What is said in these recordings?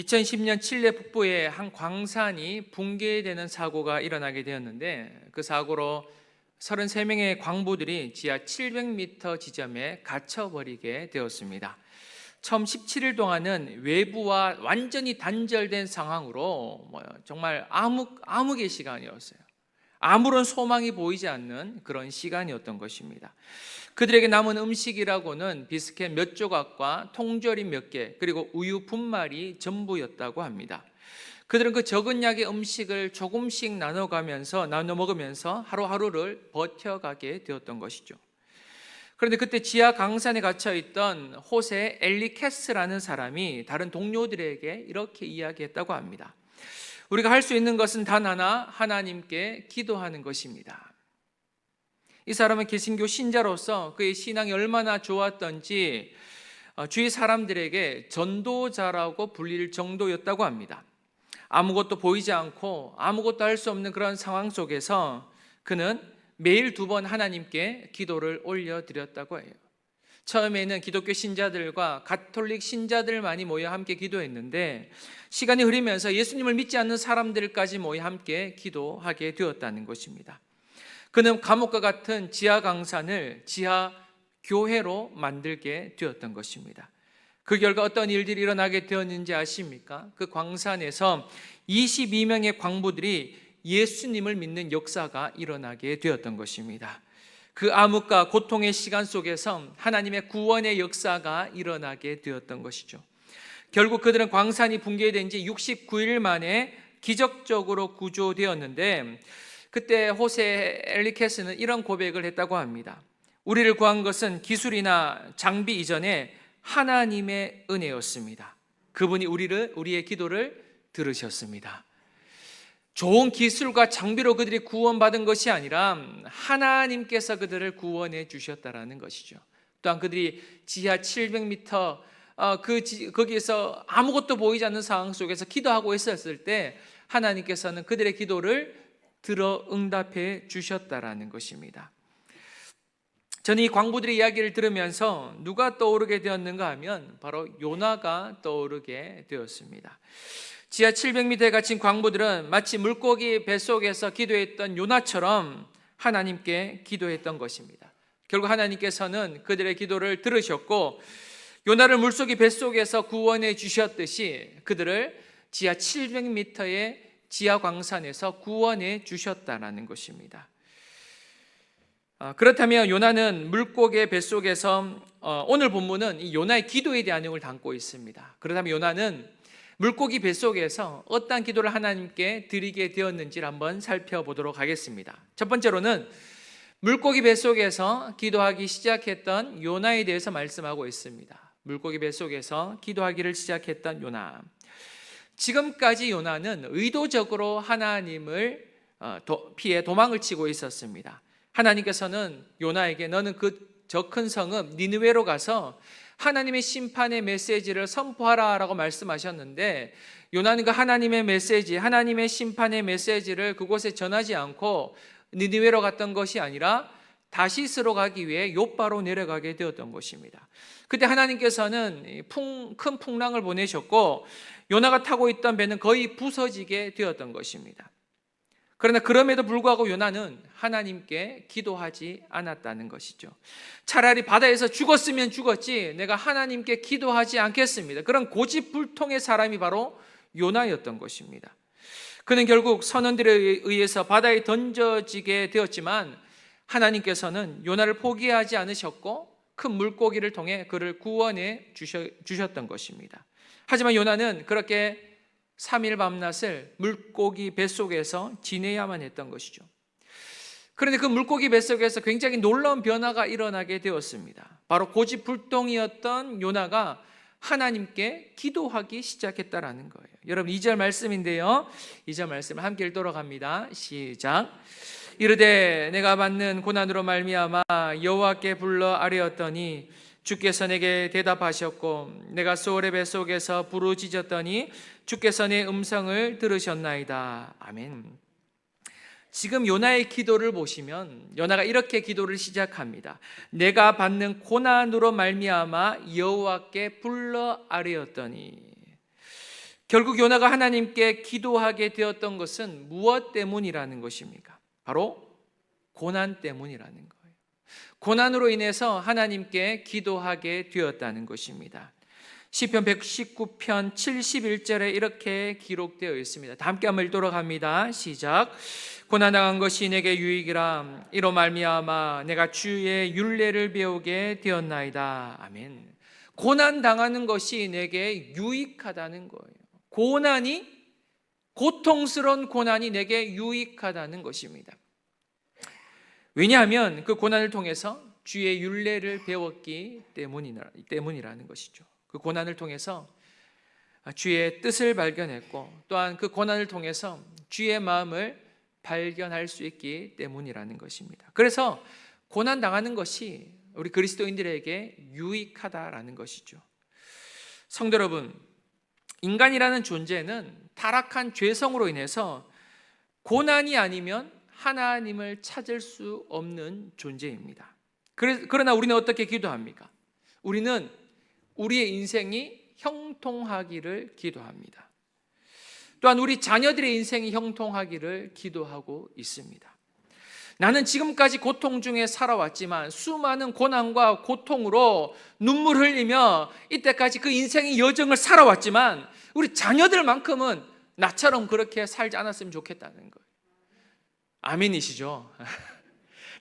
2010년 칠레 북부의 한 광산이 붕괴되는 사고가 일어나게 되었는데 그 사고로 33명의 광부들이 지하 700m 지점에 갇혀버리게 되었습니다. 처음 17일 동안은 외부와 완전히 단절된 상황으로 뭐 정말 암흑, 암흑의 시간이었어요. 아무런 소망이 보이지 않는 그런 시간이었던 것입니다. 그들에게 남은 음식이라고는 비스켓 몇 조각과 통조림 몇 개, 그리고 우유 분말이 전부였다고 합니다. 그들은 그 적은 약의 음식을 조금씩 나눠가면서 나눠 먹으면서 하루하루를 버텨가게 되었던 것이죠. 그런데 그때 지하 강산에 갇혀 있던 호세 엘리케스라는 사람이 다른 동료들에게 이렇게 이야기했다고 합니다. 우리가 할 수 있는 것은 단 하나 하나님께 기도하는 것입니다. 이 사람은 개신교 신자로서 그의 신앙이 얼마나 좋았던지 어, 주위 사람들에게 전도자라고 불릴 정도였다고 합니다. 아무것도 보이지 않고 아무것도 할 수 없는 그런 상황 속에서 그는 매일 두 번 하나님께 기도를 올려드렸다고 해요. 처음에는 기독교 신자들과 가톨릭 신자들만이 모여 함께 기도했는데 시간이 흐르면서 예수님을 믿지 않는 사람들까지 모여 함께 기도하게 되었다는 것입니다. 그는 감옥과 같은 지하 강산을 지하 교회로 만들게 되었던 것입니다. 그 결과 어떤 일들이 일어나게 되었는지 아십니까? 그 광산에서 22명의 광부들이 예수님을 믿는 역사가 일어나게 되었던 것입니다. 그 암흑과 고통의 시간 속에서 하나님의 구원의 역사가 일어나게 되었던 것이죠. 결국 그들은 광산이 붕괴된 지 69일 만에 기적적으로 구조되었는데 그때 호세 엘리케스는 이런 고백을 했다고 합니다. 우리를 구한 것은 기술이나 장비 이전에 하나님의 은혜였습니다. 그분이 우리를 우리의 기도를 들으셨습니다. 좋은 기술과 장비로 그들이 구원받은 것이 아니라 하나님께서 그들을 구원해 주셨다라는 것이죠. 또한 그들이 지하 700m 어, 그 거기에서 아무것도 보이지 않는 상황 속에서 기도하고 있었을 때 하나님께서는 그들의 기도를 들어 응답해 주셨다라는 것입니다. 저는 이 광부들의 이야기를 들으면서 누가 떠오르게 되었는가 하면 바로 요나가 떠오르게 되었습니다. 지하 700m에 갇힌 광부들은 마치 물고기 뱃속에서 기도했던 요나처럼 하나님께 기도했던 것입니다. 결국 하나님께서는 그들의 기도를 들으셨고 요나를 물속의 뱃속에서 구원해 주셨듯이 그들을 지하 700m의 지하 광산에서 구원해 주셨다라는 것입니다. 아, 그렇다면 요나는 물고기의 뱃속에서 어, 오늘 본문은 이 요나의 기도에 대한 내용을 담고 있습니다. 그렇다면 요나는 물고기 뱃속에서 어떠한 기도를 하나님께 드리게 되었는지를 한번 살펴보도록 하겠습니다. 첫 번째로는 물고기 뱃속에서 기도하기 시작했던 요나에 대해서 말씀하고 있습니다. 물고기 뱃속에서 기도하기를 시작했던 요나. 지금까지 요나는 의도적으로 하나님을 어, 피해 도망을 치고 있었습니다. 하나님께서는 요나에게 너는 그 저 큰 성읍 니느웨로 가서 하나님의 심판의 메시지를 선포하라라고 말씀하셨는데 요나는 그 하나님의 메시지, 하나님의 심판의 메시지를 그곳에 전하지 않고 니느웨로 갔던 것이 아니라 다시스로 가기 위해 요바로 내려가게 되었던 것입니다. 그때 하나님께서는 풍, 큰 풍랑을 보내셨고 요나가 타고 있던 배는 거의 부서지게 되었던 것입니다. 그러나 그럼에도 불구하고 요나는 하나님께 기도하지 않았다는 것이죠. 차라리 바다에서 죽었으면 죽었지 내가 하나님께 기도하지 않겠습니다. 그런 고집불통의 사람이 바로 요나였던 것입니다. 그는 결국 선원들에 의해서 바다에 던져지게 되었지만 하나님께서는 요나를 포기하지 않으셨고 큰 물고기를 통해 그를 구원해 주셨던 것입니다. 하지만 요나는 그렇게 3일 밤낮을 물고기 뱃속에서 지내야만 했던 것이죠. 그런데 그 물고기 뱃속에서 굉장히 놀라운 변화가 일어나게 되었습니다. 바로 고집불통이었던 요나가 하나님께 기도하기 시작했다라는 거예요. 여러분 2절 말씀인데요. 2절 말씀을 함께 읽도록 합니다. 시작. 이르되 내가 받는 고난으로 말미암아 여호와께 불러 아뢰었더니 주께서 내게 대답하셨고 내가 소울의 뱃속에서 부르짖었더니 주께서 내 음성을 들으셨나이다. 아멘. 지금 요나의 기도를 보시면 요나가 이렇게 기도를 시작합니다. 내가 받는 고난으로 말미암아 여호와께 불러 아뢰었더니 결국 요나가 하나님께 기도하게 되었던 것은 무엇 때문이라는 것입니까? 바로 고난 때문이라는 거예요. 고난으로 인해서 하나님께 기도하게 되었다는 것입니다. 시편 119편 71절에 이렇게 기록되어 있습니다. 다 함께 한번 읽도록 합니다. 시작. 고난 당한 것이 내게 유익이라 이로 말미암아 내가 주의 율례를 배우게 되었나이다. 아멘. 고난 당하는 것이 내게 유익하다는 거예요. 고난이 고통스러운 고난이 내게 유익하다는 것입니다. 왜냐하면 그 고난을 통해서 주의 율례를 배웠기 때문이라, 때문이라는 것이죠. 그 고난을 통해서 주의 뜻을 발견했고 또한 그 고난을 통해서 주의 마음을 발견할 수 있기 때문이라는 것입니다. 그래서 고난 당하는 것이 우리 그리스도인들에게 유익하다라는 것이죠. 성도 여러분, 인간이라는 존재는 타락한 죄성으로 인해서 고난이 아니면 하나님을 찾을 수 없는 존재입니다. 그러나 우리는 어떻게 기도합니까? 우리는 우리의 인생이 형통하기를 기도합니다. 또한 우리 자녀들의 인생이 형통하기를 기도하고 있습니다. 나는 지금까지 고통 중에 살아왔지만 수많은 고난과 고통으로 눈물 흘리며 이때까지 그 인생의 여정을 살아왔지만 우리 자녀들만큼은 나처럼 그렇게 살지 않았으면 좋겠다는 거예요. 아멘이시죠?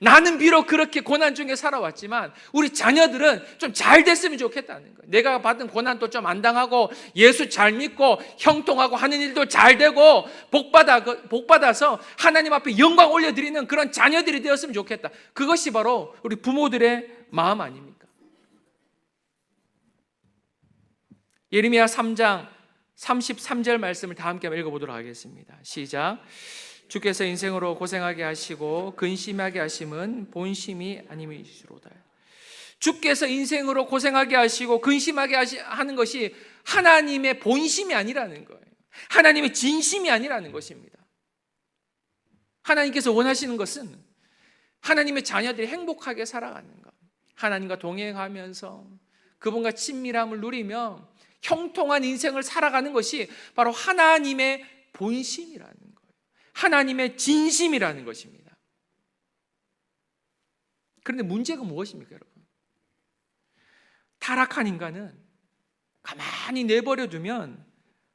나는 비록 그렇게 고난 중에 살아왔지만 우리 자녀들은 좀 잘 됐으면 좋겠다는 거예요. 내가 받은 고난도 좀 안 당하고 예수 잘 믿고 형통하고 하는 일도 잘 되고 복받아, 복받아서 하나님 앞에 영광 올려 드리는 그런 자녀들이 되었으면 좋겠다. 그것이 바로 우리 부모들의 마음 아닙니까? 예레미야 3장 33절 말씀을 다 함께 읽어 보도록 하겠습니다. 시작. 주께서 인생으로 고생하게 하시고 근심하게 하심은 본심이 아님이시로다. 주께서 인생으로 고생하게 하시고 근심하게 하는 것이 하나님의 본심이 아니라는 거예요. 하나님의 진심이 아니라는 것입니다. 하나님께서 원하시는 것은 하나님의 자녀들이 행복하게 살아가는 것. 하나님과 동행하면서 그분과 친밀함을 누리며 형통한 인생을 살아가는 것이 바로 하나님의 본심이라는. 하나님의 진심이라는 것입니다. 그런데 문제가 무엇입니까, 여러분? 타락한 인간은 가만히 내버려 두면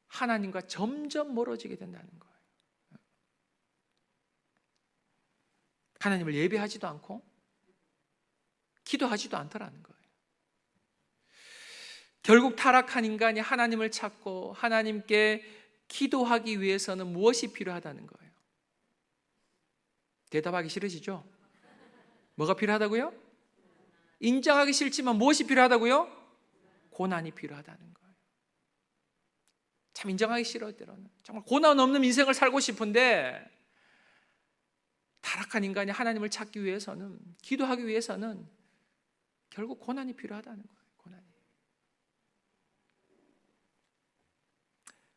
하나님과 점점 멀어지게 된다는 거예요. 하나님을 예배하지도 않고 기도하지도 않더라는 거예요. 결국 타락한 인간이 하나님을 찾고 하나님께 기도하기 위해서는 무엇이 필요하다는 거예요? 대답하기 싫으시죠? 뭐가 필요하다고요? 인정하기 싫지만 무엇이 필요하다고요? 고난이 필요하다는 거예요. 참 인정하기 싫어 때로는 정말 고난 없는 인생을 살고 싶은데 타락한 인간이 하나님을 찾기 위해서는 기도하기 위해서는 결국 고난이 필요하다는 거예요. 고난이.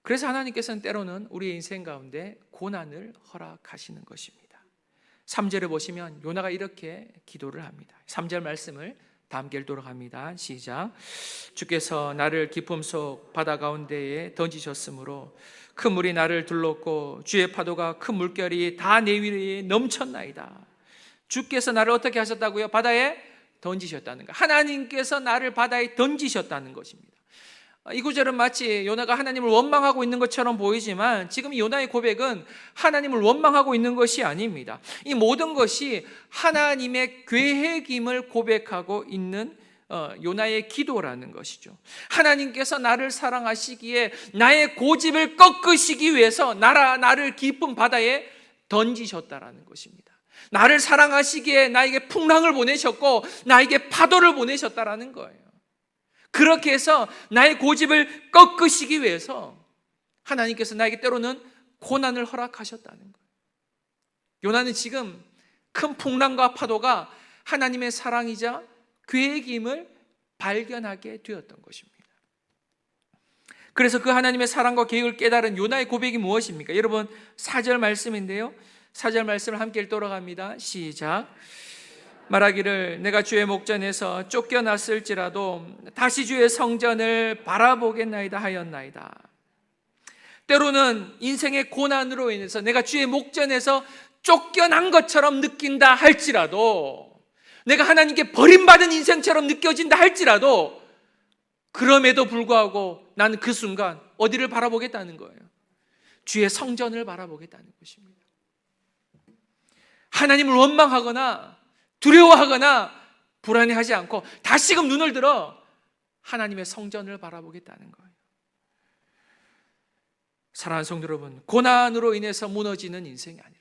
그래서 하나님께서는 때로는 우리의 인생 가운데 고난을 허락하시는 것입니다. 3절에 보시면 요나가 이렇게 기도를 합니다. 3절 말씀을 다 함께 읽도록 합니다. 시작. 주께서 나를 기쁨 속 바다 가운데에 던지셨으므로 큰 물이 나를 둘렀고 주의 파도가 큰 물결이 다 내 위에 넘쳤나이다. 주께서 나를 어떻게 하셨다고요? 바다에 던지셨다는 거. 하나님께서 나를 바다에 던지셨다는 것입니다. 이 구절은 마치 요나가 하나님을 원망하고 있는 것처럼 보이지만 지금 요나의 고백은 하나님을 원망하고 있는 것이 아닙니다. 이 모든 것이 하나님의 계획임을 고백하고 있는 어, 요나의 기도라는 것이죠. 하나님께서 나를 사랑하시기에 나의 고집을 꺾으시기 위해서 나라 나를 깊은 바다에 던지셨다라는 것입니다. 나를 사랑하시기에 나에게 풍랑을 보내셨고 나에게 파도를 보내셨다라는 거예요. 그렇게 해서 나의 고집을 꺾으시기 위해서 하나님께서 나에게 때로는 고난을 허락하셨다는 거예요. 요나는 지금 큰 풍랑과 파도가 하나님의 사랑이자 계획임을 발견하게 되었던 것입니다. 그래서 그 하나님의 사랑과 계획을 깨달은 요나의 고백이 무엇입니까? 여러분 4절 말씀인데요. 4절 말씀을 함께 읽도록 합니다. 시작. 말하기를 내가 주의 목전에서 쫓겨났을지라도 다시 주의 성전을 바라보겠나이다 하였나이다. 때로는 인생의 고난으로 인해서 내가 주의 목전에서 쫓겨난 것처럼 느낀다 할지라도 내가 하나님께 버림받은 인생처럼 느껴진다 할지라도 그럼에도 불구하고 나는 그 순간 어디를 바라보겠다는 거예요. 주의 성전을 바라보겠다는 것입니다. 하나님을 원망하거나 두려워하거나 불안해하지 않고 다시금 눈을 들어 하나님의 성전을 바라보겠다는 거예요. 사랑하는 성도 여러분, 고난으로 인해서 무너지는 인생이 아니라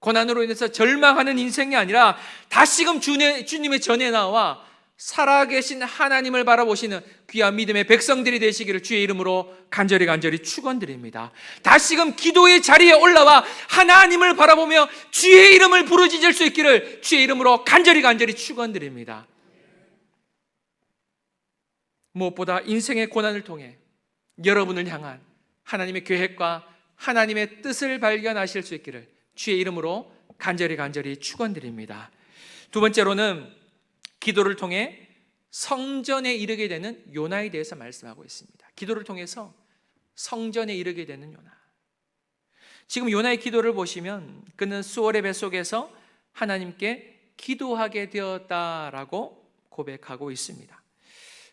고난으로 인해서 절망하는 인생이 아니라 다시금 주님의 전에 나와 살아계신 하나님을 바라보시는 귀한 믿음의 백성들이 되시기를 주의 이름으로 간절히 간절히 축원드립니다. 다시금 기도의 자리에 올라와 하나님을 바라보며 주의 이름을 부르짖을 수 있기를 주의 이름으로 간절히 간절히 축원드립니다. 무엇보다 인생의 고난을 통해 여러분을 향한 하나님의 계획과 하나님의 뜻을 발견하실 수 있기를 주의 이름으로 간절히 간절히 축원드립니다. 두 번째로는 기도를 통해 성전에 이르게 되는 요나에 대해서 말씀하고 있습니다. 기도를 통해서 성전에 이르게 되는 요나. 지금 요나의 기도를 보시면 그는 수월의 뱃속에서 하나님께 기도하게 되었다라고 고백하고 있습니다.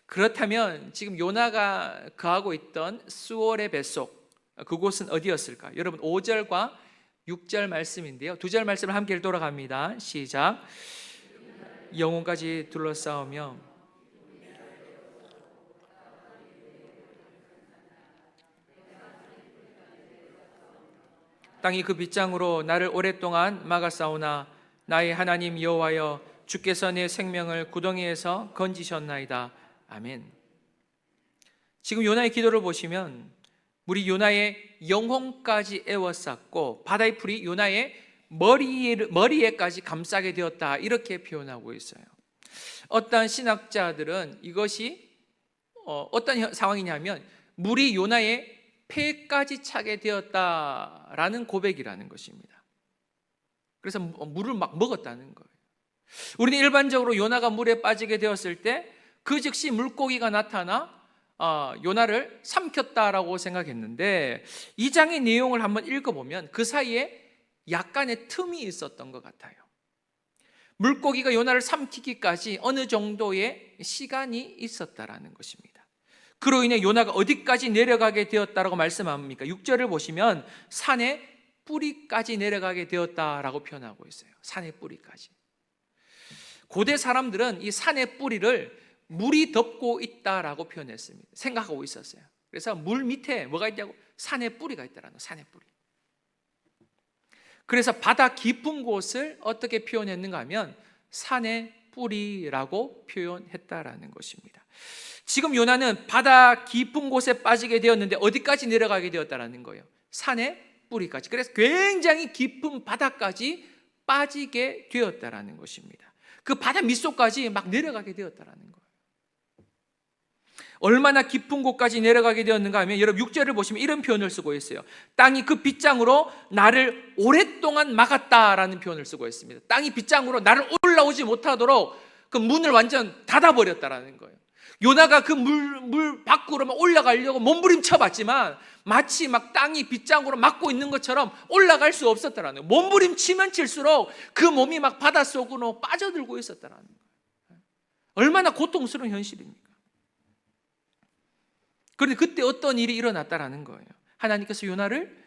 그렇다면 지금 요나가 거하고 있던 수월의 뱃속 그곳은 어디였을까? 여러분 5절과 6절 말씀인데요. 두 절 말씀을 함께 돌아갑니다. 시작. 영혼까지 둘러싸우며 땅이 그 빗장으로 나를 오랫동안 막아싸우나 나의 하나님 여호와여 주께서 내 생명을 구덩이에서 건지셨나이다. 아멘. 지금 요나의 기도를 보시면 물이 요나의 영혼까지 애워쌌고 바다의 풀이 요나의 머리에, 머리에까지 감싸게 되었다. 이렇게 표현하고 있어요. 어떤 신학자들은 이것이 어, 어떤 상황이냐면 물이 요나의 폐까지 차게 되었다라는 고백이라는 것입니다. 그래서 물을 막 먹었다는 거예요. 우리는 일반적으로 요나가 물에 빠지게 되었을 때 그 즉시 물고기가 나타나 어, 요나를 삼켰다라고 생각했는데 이 장의 내용을 한번 읽어보면 그 사이에 약간의 틈이 있었던 것 같아요. 물고기가 요나를 삼키기까지 어느 정도의 시간이 있었다라는 것입니다. 그로 인해 요나가 어디까지 내려가게 되었다라고 말씀합니까? 6절을 보시면 산의 뿌리까지 내려가게 되었다라고 표현하고 있어요. 산의 뿌리까지. 고대 사람들은 이 산의 뿌리를 물이 덮고 있다라고 표현했습니다. 생각하고 있었어요. 그래서 물 밑에 뭐가 있냐고 산의 뿌리가 있다라는 산의 뿌리. 그래서 바다 깊은 곳을 어떻게 표현했는가 하면 산의 뿌리라고 표현했다라는 것입니다. 지금 요나는 바다 깊은 곳에 빠지게 되었는데 어디까지 내려가게 되었다라는 거예요. 산의 뿌리까지. 그래서 굉장히 깊은 바다까지 빠지게 되었다라는 것입니다. 그 바다 밑속까지 막 내려가게 되었다라는 거예요. 얼마나 깊은 곳까지 내려가게 되었는가 하면 여러분 6절을 보시면 이런 표현을 쓰고 있어요. 땅이 그 빗장으로 나를 오랫동안 막았다라는 표현을 쓰고 있습니다. 땅이 빗장으로 나를 올라오지 못하도록 그 문을 완전 닫아 버렸다라는 거예요. 요나가 그 물, 물 밖으로 올라가려고 몸부림쳐 봤지만 마치 막 땅이 빗장으로 막고 있는 것처럼 올라갈 수 없었다라는 거예요. 몸부림치면 칠수록 그 몸이 막 바닷속으로 빠져들고 있었다라는 거예요. 얼마나 고통스러운 현실입니까? 그런데 그때 어떤 일이 일어났다라는 거예요. 하나님께서 요나를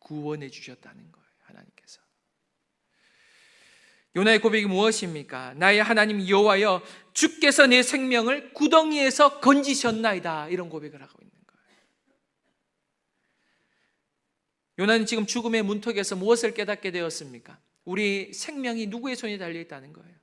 구원해 주셨다는 거예요. 하나님께서. 요나의 고백이 무엇입니까? 나의 하나님 여호와여 주께서 내 생명을 구덩이에서 건지셨나이다. 이런 고백을 하고 있는 거예요. 요나는 지금 죽음의 문턱에서 무엇을 깨닫게 되었습니까? 우리 생명이 누구의 손에 달려 있다는 거예요.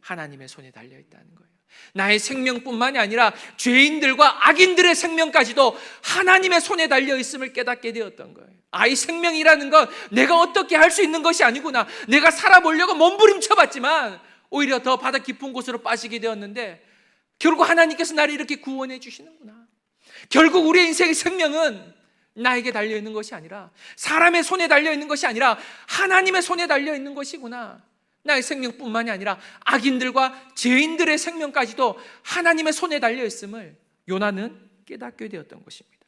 하나님의 손에 달려 있다는 거예요. 나의 생명뿐만이 아니라 죄인들과 악인들의 생명까지도 하나님의 손에 달려 있음을 깨닫게 되었던 거예요. 아, 이 생명이라는 건 내가 어떻게 할 수 있는 것이 아니구나. 내가 살아보려고 몸부림쳐 봤지만 오히려 더 바다 깊은 곳으로 빠지게 되었는데 결국 하나님께서 나를 이렇게 구원해 주시는구나. 결국 우리의 인생의 생명은 나에게 달려 있는 것이 아니라 사람의 손에 달려 있는 것이 아니라 하나님의 손에 달려 있는 것이구나. 나의 생명뿐만이 아니라 악인들과 죄인들의 생명까지도 하나님의 손에 달려 있음을 요나는 깨닫게 되었던 것입니다.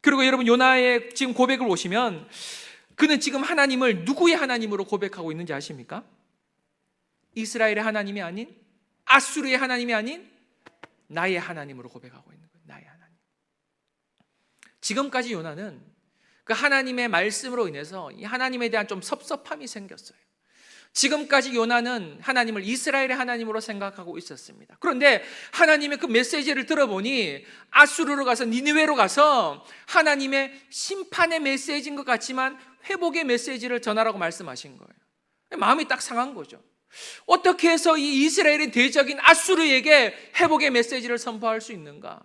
그리고 여러분 요나의 지금 고백을 보시면 그는 지금 하나님을 누구의 하나님으로 고백하고 있는지 아십니까? 이스라엘의 하나님이 아닌 아수르의 하나님이 아닌 나의 하나님으로 고백하고 있는 거예요. 나의 하나님. 지금까지 요나는 그 하나님의 말씀으로 인해서 이 하나님에 대한 좀 섭섭함이 생겼어요. 지금까지 요나는 하나님을 이스라엘의 하나님으로 생각하고 있었습니다. 그런데 하나님의 그 메시지를 들어보니 아수르로 가서 니느웨로 가서 하나님의 심판의 메시지인 것 같지만 회복의 메시지를 전하라고 말씀하신 거예요. 마음이 딱 상한 거죠. 어떻게 해서 이 이스라엘의 대적인 아수르에게 회복의 메시지를 선포할 수 있는가?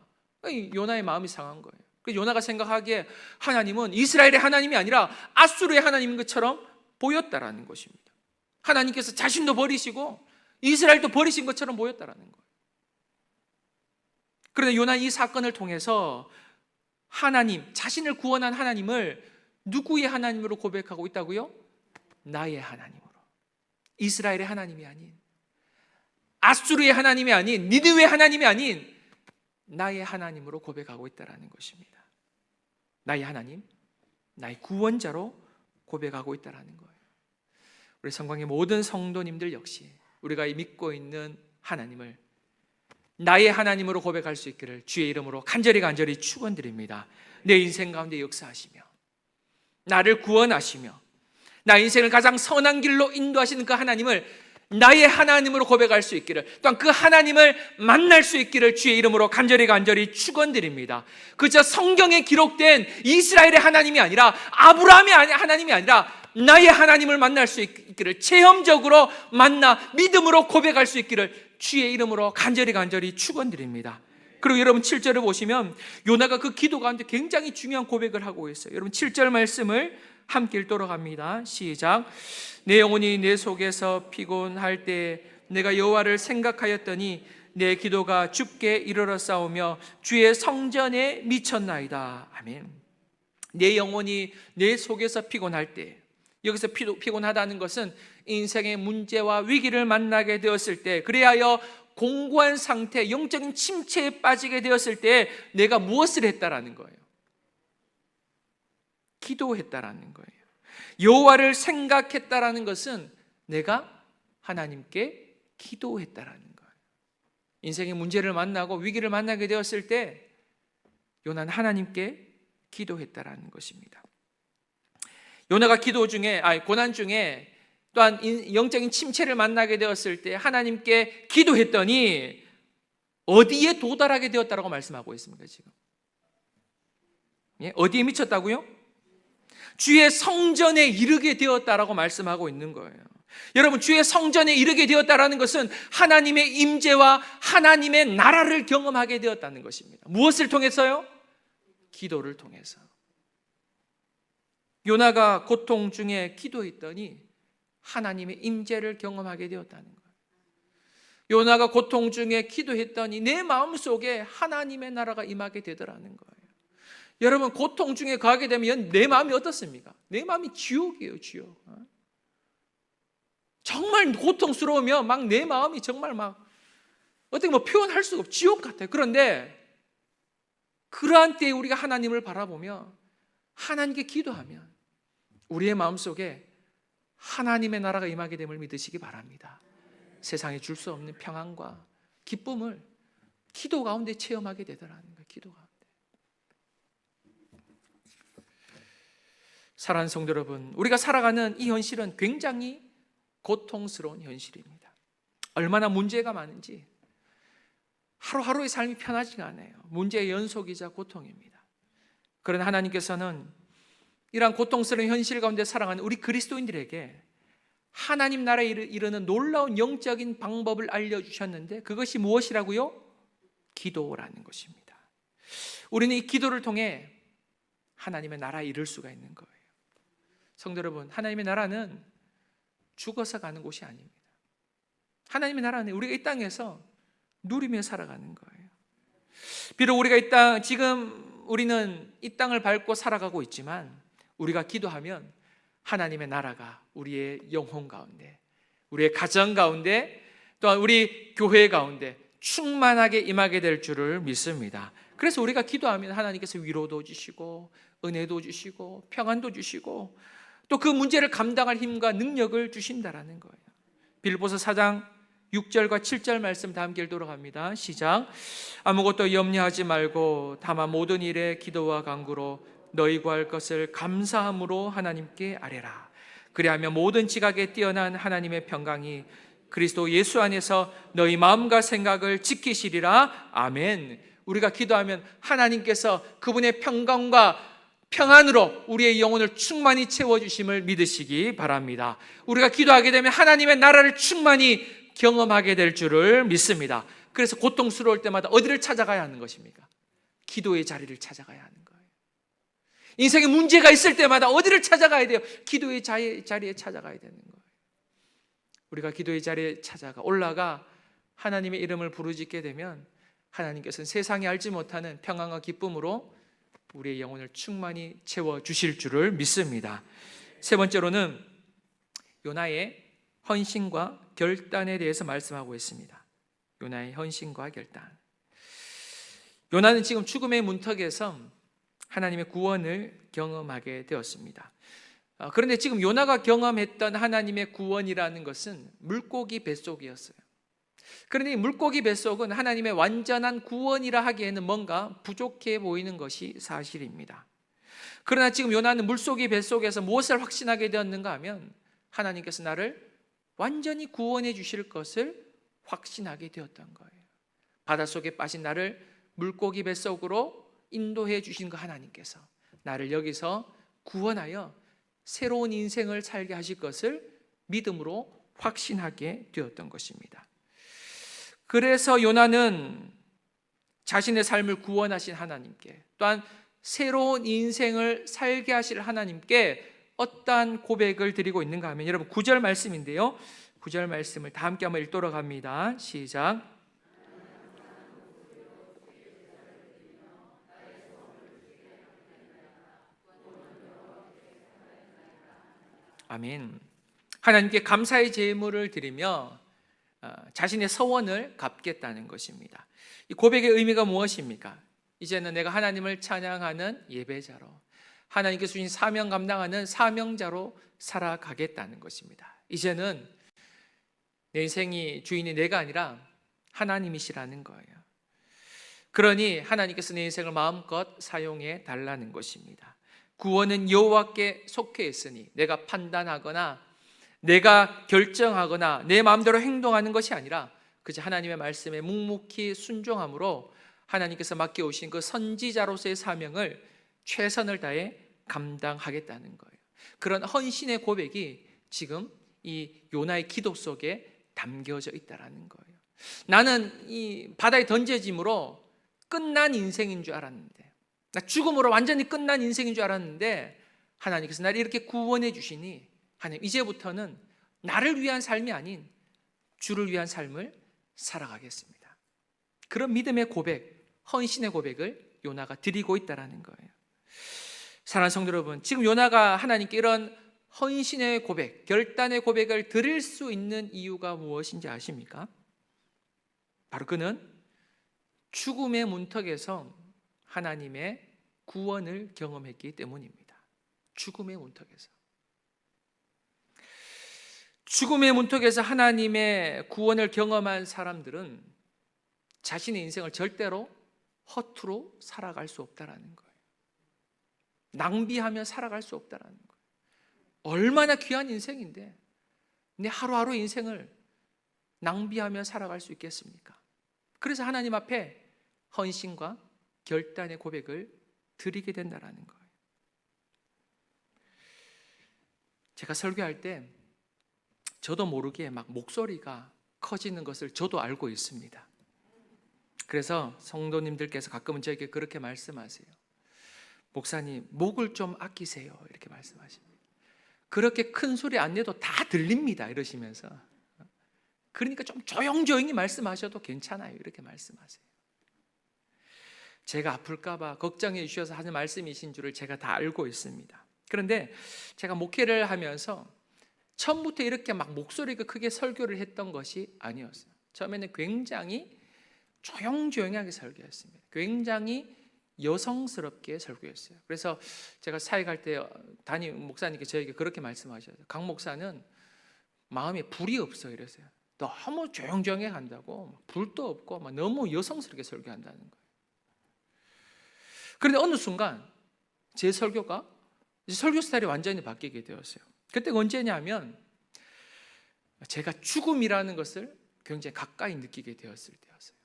요나의 마음이 상한 거예요. 그 요나가 생각하기에 하나님은 이스라엘의 하나님이 아니라 아수르의 하나님인 것처럼 보였다라는 것입니다. 하나님께서 자신도 버리시고 이스라엘도 버리신 것처럼 보였다라는 거예요. 그런데 요나 이 사건을 통해서 하나님, 자신을 구원한 하나님을 누구의 하나님으로 고백하고 있다고요? 나의 하나님으로. 이스라엘의 하나님이 아닌 아수르의 하나님이 아닌 니느웨 하나님이 아닌 나의 하나님으로 고백하고 있다라는 것입니다. 나의 하나님, 나의 구원자로 고백하고 있다라는 거예요. 우리 성광의 모든 성도님들 역시 우리가 믿고 있는 하나님을 나의 하나님으로 고백할 수 있기를 주의 이름으로 간절히 간절히 축원드립니다. 내 인생 가운데 역사하시며 나를 구원하시며 나 인생을 가장 선한 길로 인도하시는 그 하나님을 나의 하나님으로 고백할 수 있기를 또한 그 하나님을 만날 수 있기를 주의 이름으로 간절히 간절히 축원드립니다. 그저 성경에 기록된 이스라엘의 하나님이 아니라 아브라함의 하나님이 아니라 나의 하나님을 만날 수 있기를 체험적으로 만나 믿음으로 고백할 수 있기를 주의 이름으로 간절히 간절히 축원드립니다. 그리고 여러분 7절을 보시면 요나가 그 기도 가운데 굉장히 중요한 고백을 하고 있어요. 여러분 7절 말씀을 함께 읽도록 합니다. 시작. 내 영혼이 내 속에서 피곤할 때 내가 여호와를 생각하였더니 내 기도가 죽게 이르러 싸우며 주의 성전에 미쳤나이다. 아멘. 내 영혼이 내 속에서 피곤할 때 여기서 피곤하다는 것은 인생의 문제와 위기를 만나게 되었을 때 그리하여 공고한 상태, 영적인 침체에 빠지게 되었을 때 내가 무엇을 했다라는 거예요. 기도했다라는 거예요. 여호와를 생각했다라는 것은 내가 하나님께 기도했다라는 거예요. 인생의 문제를 만나고 위기를 만나게 되었을 때 요나는 하나님께 기도했다라는 것입니다. 요나가 기도 중에 아니 고난 중에 또한 영적인 침체를 만나게 되었을 때 하나님께 기도했더니 어디에 도달하게 되었다라고 말씀하고 있습니까 지금? 예? 어디에 미쳤다고요? 주의 성전에 이르게 되었다라고 말씀하고 있는 거예요. 여러분 주의 성전에 이르게 되었다라는 것은 하나님의 임재와 하나님의 나라를 경험하게 되었다는 것입니다. 무엇을 통해서요? 기도를 통해서. 요나가 고통 중에 기도했더니 하나님의 임재를 경험하게 되었다는 거예요. 요나가 고통 중에 기도했더니 내 마음 속에 하나님의 나라가 임하게 되더라는 거예요. 여러분 고통 중에 가게 되면 내 마음이 어떻습니까? 내 마음이 지옥이에요, 지옥. 어? 정말 고통스러우면 막 내 마음이 정말 막 어떻게 뭐 표현할 수가 없 지옥 같아요. 그런데 그러한 때에 우리가 하나님을 바라보며 하나님께 기도하면 우리의 마음 속에 하나님의 나라가 임하게 됨을 믿으시기 바랍니다. 세상에 줄 수 없는 평안과 기쁨을 기도 가운데 체험하게 되더라는 거예요. 기도 가운데. 사랑하는 성도 여러분, 우리가 살아가는 이 현실은 굉장히 고통스러운 현실입니다. 얼마나 문제가 많은지 하루하루의 삶이 편하지가 않아요. 문제의 연속이자 고통입니다. 그러나 하나님께서는 이러한 고통스러운 현실 가운데 살아가는 우리 그리스도인들에게 하나님 나라에 이르는 놀라운 영적인 방법을 알려주셨는데 그것이 무엇이라고요? 기도라는 것입니다. 우리는 이 기도를 통해 하나님의 나라에 이를 수가 있는 거예요. 성도 여러분, 하나님의 나라는 죽어서 가는 곳이 아닙니다. 하나님의 나라는 우리가 이 땅에서 누리며 살아가는 거예요. 비록 우리가 이 땅, 지금 우리는 이 땅을 밟고 살아가고 있지만 우리가 기도하면 하나님의 나라가 우리의 영혼 가운데, 우리의 가정 가운데, 또한 우리 교회 가운데 충만하게 임하게 될 줄을 믿습니다. 그래서 우리가 기도하면 하나님께서 위로도 주시고 은혜도 주시고 평안도 주시고 또 그 문제를 감당할 힘과 능력을 주신다라는 거예요. 빌보서 4장 6절과 7절 말씀 다 함께 읽도록 합니다. 시작. 아무것도 염려하지 말고 다만 모든 일에 기도와 간구로 너희 구할 것을 감사함으로 하나님께 아뢰라. 그리하면 모든 지각에 뛰어난 하나님의 평강이 그리스도 예수 안에서 너희 마음과 생각을 지키시리라. 아멘. 우리가 기도하면 하나님께서 그분의 평강과 평안으로 우리의 영혼을 충만히 채워주심을 믿으시기 바랍니다. 우리가 기도하게 되면 하나님의 나라를 충만히 경험하게 될 줄을 믿습니다. 그래서 고통스러울 때마다 어디를 찾아가야 하는 것입니까? 기도의 자리를 찾아가야 하는. 인생에 문제가 있을 때마다 어디를 찾아가야 돼요? 기도의 자리, 자리에 찾아가야 되는 거예요. 우리가 기도의 자리에 찾아가 올라가 하나님의 이름을 부르짖게 되면 하나님께서는 세상이 알지 못하는 평안과 기쁨으로 우리의 영혼을 충만히 채워 주실 줄을 믿습니다. 세 번째로는 요나의 헌신과 결단에 대해서 말씀하고 있습니다. 요나의 헌신과 결단. 요나는 지금 죽음의 문턱에서 하나님의 구원을 경험하게 되었습니다. 아, 그런데 지금 요나가 경험했던 하나님의 구원이라는 것은 물고기 뱃속이었어요. 그런데 이 물고기 뱃속은 하나님의 완전한 구원이라 하기에는 뭔가 부족해 보이는 것이 사실입니다. 그러나 지금 요나는 물속의 뱃속에서 무엇을 확신하게 되었는가 하면 하나님께서 나를 완전히 구원해 주실 것을 확신하게 되었던 거예요. 바닷속에 빠진 나를 물고기 뱃속으로 인도해 주신 그 하나님께서 나를 여기서 구원하여 새로운 인생을 살게 하실 것을 믿음으로 확신하게 되었던 것입니다. 그래서 요나는 자신의 삶을 구원하신 하나님께 또한 새로운 인생을 살게 하실 하나님께 어떠한 고백을 드리고 있는가 하면 여러분 9절 말씀인데요. 9절 말씀을 다 함께 한번 읽도록 합니다. 시작. 아멘. 하나님께 감사의 제물을 드리며 어, 자신의 서원을 갚겠다는 것입니다. 이 고백의 의미가 무엇입니까? 이제는 내가 하나님을 찬양하는 예배자로 하나님께서 주신 사명 감당하는 사명자로 살아가겠다는 것입니다. 이제는 내 인생이 주인이 내가 아니라 하나님이시라는 거예요. 그러니 하나님께서 내 인생을 마음껏 사용해 달라는 것입니다. 구원은 여호와께 속해 있으니 내가 판단하거나 내가 결정하거나 내 마음대로 행동하는 것이 아니라 그저 하나님의 말씀에 묵묵히 순종함으로 하나님께서 맡겨 오신 그 선지자로서의 사명을 최선을 다해 감당하겠다는 거예요. 그런 헌신의 고백이 지금 이 요나의 기도 속에 담겨져 있다라는 거예요. 나는 이 바다에 던져짐으로 끝난 인생인 줄 알았는데, 나 죽음으로 완전히 끝난 인생인 줄 알았는데, 하나님께서 나를 이렇게 구원해 주시니, 하나님, 이제부터는 나를 위한 삶이 아닌 주를 위한 삶을 살아가겠습니다. 그런 믿음의 고백, 헌신의 고백을 요나가 드리고 있다라는 거예요. 사랑하는 성도 여러분, 지금 요나가 하나님께 이런 헌신의 고백, 결단의 고백을 드릴 수 있는 이유가 무엇인지 아십니까? 바로 그는 죽음의 문턱에서 하나님의 구원을 경험했기 때문입니다. 죽음의 문턱에서. 죽음의 문턱에서 하나님의 구원을 경험한 사람들은 자신의 인생을 절대로 허투루 살아갈 수 없다라는 거예요. 낭비하며 살아갈 수 없다라는 거예요. 얼마나 귀한 인생인데 내 하루하루 인생을 낭비하며 살아갈 수 있겠습니까? 그래서 하나님 앞에 헌신과 결단의 고백을 드리게 된다라는 거예요. 제가 설교할 때 저도 모르게 막 목소리가 커지는 것을 저도 알고 있습니다. 그래서 성도님들께서 가끔은 저에게 그렇게 말씀하세요. 목사님, 목을 좀 아끼세요. 이렇게 말씀하십니다. 그렇게 큰 소리 안 내도 다 들립니다. 이러시면서. 그러니까 좀 조용조용히 말씀하셔도 괜찮아요. 이렇게 말씀하세요. 제가 아플까봐 걱정해 주셔서 하는 말씀이신 줄을 제가 다 알고 있습니다. 그런데 제가 목회를 하면서 처음부터 이렇게 막 목소리가 크게 설교를 했던 것이 아니었어요. 처음에는 굉장히 조용조용하게 설교했습니다. 굉장히 여성스럽게 설교했어요. 그래서 제가 사역할 때 담임 목사님께 저에게 그렇게 말씀하셨어요. 강 목사는 마음에 불이 없어 이랬어요. 너무 조용조용히 한다고 불도 없고 막 너무 여성스럽게 설교한다는 거예요. 그런데 어느 순간 제 설교가 설교 스타일이 완전히 바뀌게 되었어요. 그때가 언제냐면 제가 죽음이라는 것을 굉장히 가까이 느끼게 되었을 때였어요.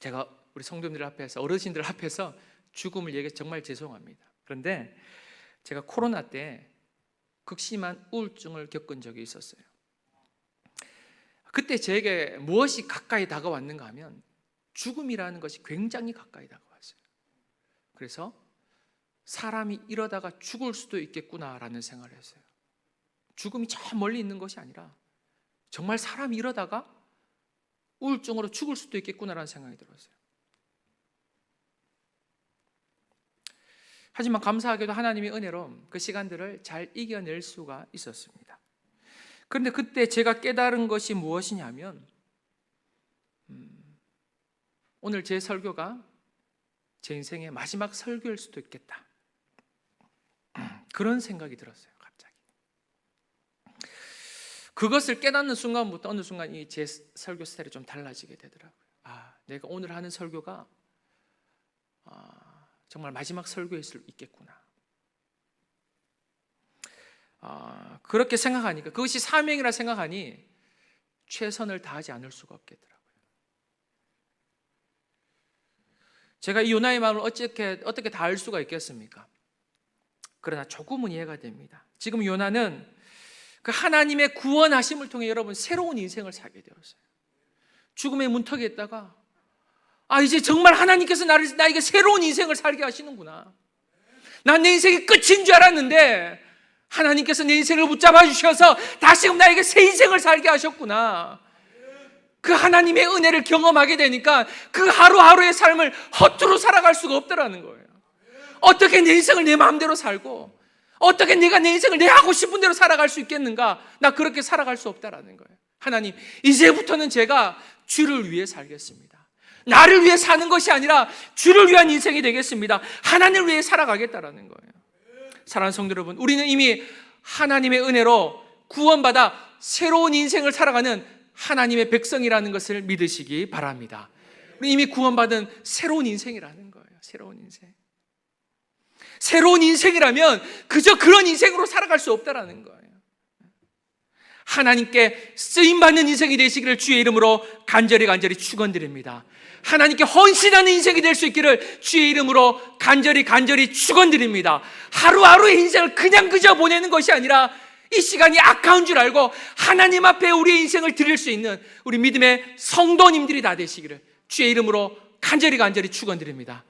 제가 우리 성도님들 앞에서 어르신들 앞에서 죽음을 얘기 정말 죄송합니다. 그런데 제가 코로나 때 극심한 우울증을 겪은 적이 있었어요. 그때 제게 무엇이 가까이 다가왔는가 하면 죽음이라는 것이 굉장히 가까이 다가왔어요. 그래서 사람이 이러다가 죽을 수도 있겠구나라는 생각을 했어요. 죽음이 저 멀리 있는 것이 아니라 정말 사람이 이러다가 우울증으로 죽을 수도 있겠구나라는 생각이 들었어요. 하지만 감사하게도 하나님의 은혜로 그 시간들을 잘 이겨낼 수가 있었습니다. 그런데 그때 제가 깨달은 것이 무엇이냐면, 음, 오늘 제 설교가 제 인생의 마지막 설교일 수도 있겠다. 그런 생각이 들었어요, 갑자기. 그것을 깨닫는 순간부터 어느 순간 이 제 설교 스타일이 좀 달라지게 되더라고요. 아, 내가 오늘 하는 설교가 아, 정말 마지막 설교일 수 있겠구나. 아, 그렇게 생각하니까 그것이 사명이라 생각하니 최선을 다하지 않을 수가 없겠더라고요. 제가 이 요나의 마음을 어떻게 어떻게 다 알 수가 있겠습니까? 그러나 조금은 이해가 됩니다. 지금 요나는 그 하나님의 구원하심을 통해 여러분 새로운 인생을 살게 되었어요. 죽음의 문턱에 있다가 아 이제 정말 하나님께서 나를 나에게 새로운 인생을 살게 하시는구나. 난 내 인생이 끝인 줄 알았는데 하나님께서 내 인생을 붙잡아 주셔서 다시금 나에게 새 인생을 살게 하셨구나. 그 하나님의 은혜를 경험하게 되니까 그 하루하루의 삶을 허투루 살아갈 수가 없더라는 거예요. 어떻게 내 인생을 내 마음대로 살고 어떻게 내가 내 인생을 내 하고 싶은 대로 살아갈 수 있겠는가? 나 그렇게 살아갈 수 없다라는 거예요. 하나님, 이제부터는 제가 주를 위해 살겠습니다. 나를 위해 사는 것이 아니라 주를 위한 인생이 되겠습니다. 하나님을 위해 살아가겠다라는 거예요. 사랑하는 성도 여러분, 우리는 이미 하나님의 은혜로 구원받아 새로운 인생을 살아가는 하나님의 백성이라는 것을 믿으시기 바랍니다. 이미 구원받은 새로운 인생이라는 거예요. 새로운 인생. 새로운 인생이라면 그저 그런 인생으로 살아갈 수 없다라는 거예요. 하나님께 쓰임 받는 인생이 되시기를 주의 이름으로 간절히 간절히 축원드립니다. 하나님께 헌신하는 인생이 될 수 있기를 주의 이름으로 간절히 간절히 축원드립니다. 하루하루의 인생을 그냥 그저 보내는 것이 아니라 이 시간이 아까운 줄 알고 하나님 앞에 우리의 인생을 드릴 수 있는 우리 믿음의 성도님들이 다 되시기를 주의 이름으로 간절히 간절히 축원드립니다.